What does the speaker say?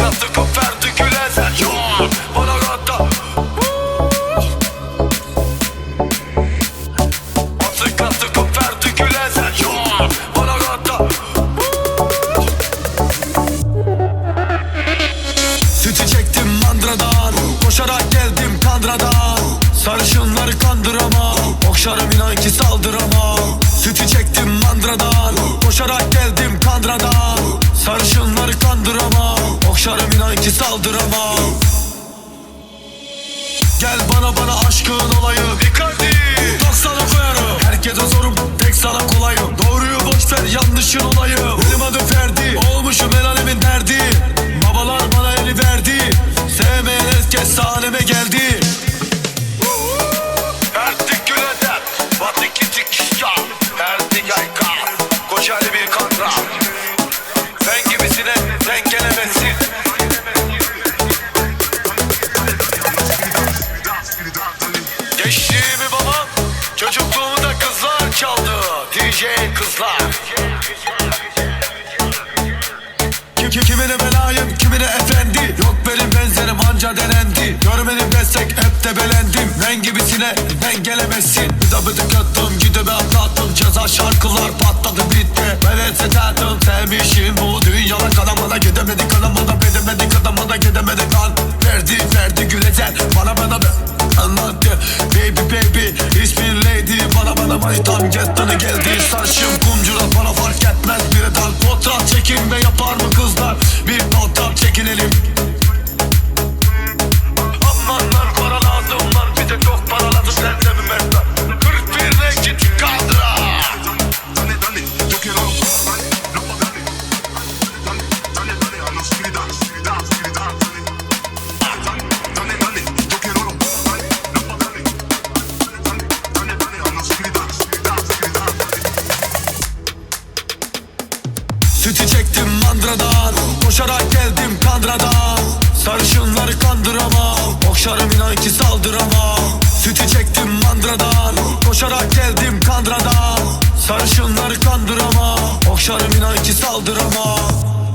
katı koperdi gülen Sen yok bana katı koperdi gülen Sen yok bana katta Sütü çektim mandradan Koşarak geldim kandradan. Sarışınları kandıramam Okşarım inan ki saldıramam saldıramam Gel bana bana aşkın olayım Icardi Çocukluğumu da kızlar çaldı. DJ kızlar. Kim, kim, kimine belayım kimine efendi. Yok benim benzerim anca denendi. Görmedim destek hep de belendim. Ben gibisine ben gelemezsin. Bıda bıdık attım gideme atlattım. Ceza şarkılar patladı bitti. Ben etsetendim sevmişim bu dünyada. Kalamana gidemedik kalamana Bedemedik adamana gidemedik bana manitam Gettana geldi sarışım kumcular Bana fark etmez. Bir dal Fotoğraf çekin ve yapar mı kızlar? Bir fotoğraf çekinelim. Amanlar para lazım lan bize çok para lazım Sen de bir mertler? 41 renkli kaldıra Dale, dale, yo quiero Sütü çektim mandradan Koşarak geldim kandradan. Sarışınları kandıramam Okşarım inan ki saldıramam. Sütü çektim mandradan Koşarak geldim kandradan. Sarışınları kandıramam Okşarım inan ki saldıramam